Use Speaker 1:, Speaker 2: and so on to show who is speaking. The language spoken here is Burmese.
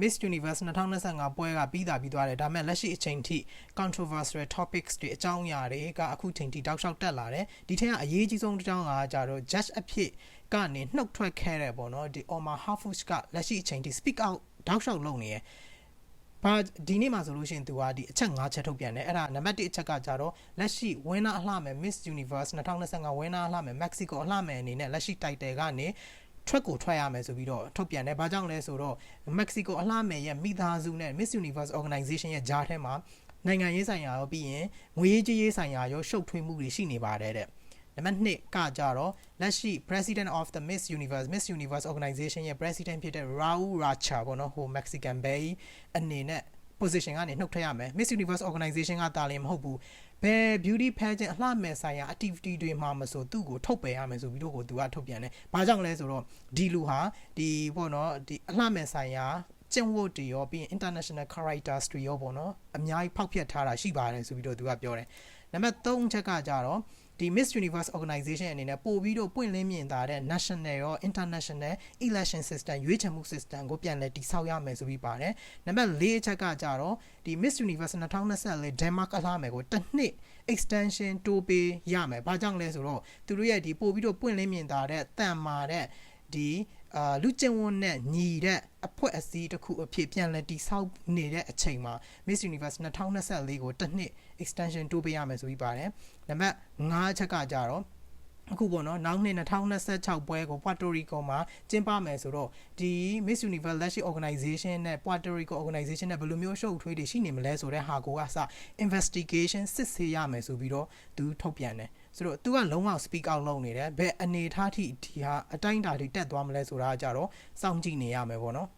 Speaker 1: Miss Universe 2025ပွဲကပြီးတာပြီးသွားတယ်ဒါပေမဲ့လက်ရှိအချိန်ထိ controversial topics တွေအကြောင်းအရာတွေကအခုချိန်ထိတောက်လျှောက်တက်လာတယ်ဒီထက်ကအရေးကြီးဆုံးတစ်ကြောင်းကကြတော့ judge အဖြစ်ကနေနှုတ်ထွက်ခဲ့တဲ့ပေါ့နော်ဒီ Omar Harfuch ကလက်ရှိအချိန်ထိ speak out တောက်လျှောက်လုပ်နေရယ်ဘာဒီနေ့မှာဆိုလို့ရှိရင်သူကဒီအချက်၅ချက်ထုတ်ပြန်တယ်အဲ့ဒါနံပါတ်1အချက်ကကြတော့လက်ရှိ winner အလှမယ် Miss Universe 2025 winner အလှမယ် Mexico အလှမယ်အနေနဲ့လက်ရှိ title ကနေ ထွက်ကိုထွက်ရမယ်ဆိုပြီးတော့ထုတ်ပြန်တယ်။ဘာကြောင့်လဲဆိုတော့ Mexico အလှမယ်ရဲ့မိသားစုနဲ့ Miss Universe Organization ရဲ့ဂျားထဲမှာနိုင်ငံရေးဆိုင်ရာရောပြီးရင်ငွေရေးကြေးရေးဆိုင်ရာရောရှုပ်ထွေးမှုတွေရှိနေပါတယ်တဲ့။နံပါတ်2ကကြတော့လက်ရှိ President of the Miss Universe Miss Universe Organization ရဲ့ President ဖြစ်တဲ့ Raul Racha ပေါ့နော်ဟို Mexican Bay အနေနဲ့ position ကနေနှုတ်ထွက်ရမယ် Miss Universe Organization ကတာလင်မဟုတ်ဘူးဘယ် beauty pageant အလှမယ်ဆိုင်ရာ activity တွေမှာမဆိုသူ့ကိုထုတ်ပယ်ရမယ်ဆိုပြီးတော့ကိုသူကထုတ်ပြန်တယ်။ဘာကြောင့်လဲဆိုတော့ဒီလူဟာဒီပေါ့နော်ဒီအလှမယ်ဆိုင်ရာကျင့်ဝတ်တွေရောပြီးရင် international characters တွေရောပေါ့နော်အများကြီးဖောက်ဖျက်ထားတာရှိပါတယ်ဆိုပြီးတော့သူကပြောတယ်။နံပါတ်3ချက်ကကြတော့ ဒီ Miss Universe Organization အနေနဲ့ပို့ပြီးတော့ပွင့်လင်းမြင်သာတဲ့ national ရော international election system ရွေးချယ်မှု system ကိုပြန်လည်တည်ဆောက်ရမယ်ဆိုပြီးပါတယ်။နံပါတ်4အချက်ကကြတော့ဒီ Miss Universe 2024 Denmark အလားမယ်ကိုတစ်နှစ် extension တိုးပေးရမယ်။ဘာကြောင့်လဲဆိုတော့သူတို့ရဲ့ဒီပို့ပြီးတော့ပွင့်လင်းမြင်သာတဲ့တန်မာတဲ့ဒီ အာလူကျင်ဝန်နဲ့ညီတဲ့အဖွဲ့အစည်းတစ်ခုအဖြစ်ပြန်လည်တည်ဆောက်နေတဲ့အချိန်မှာ Miss Universe 2024ကိုတစ်နှစ် extension တိုးပေးရမယ်ဆိုပြီးပါတယ်။နံပါတ်5ချက်ကကြတော့ အခုပေါ့နော်နောက်နှစ်2026ပွဲကို Puerto Rico မှာကျင်းပမယ်ဆိုတော့ဒီ Miss Universe လက်ရှိ organization နဲ့ Puerto Rico organization နဲ့ဘယ်လိုမျိုးရှုပ်ထွေးတွေရှိနေမလဲဆိုတဲ့ဟာကိုကစ investigation စစ်ဆေးရမယ်ဆိုပြီးတော့သူထုတ်ပြန်တယ်ဆိုတော့ तू ကလုံးဝ speak out လုပ်နေတယ်ဘယ်အနေထားထိဒီဟာအတိုင်းအတာထိတက်သွားမလဲဆိုတာကကြတော့စောင့်ကြည့်နေရမယ်ပေါ့နော်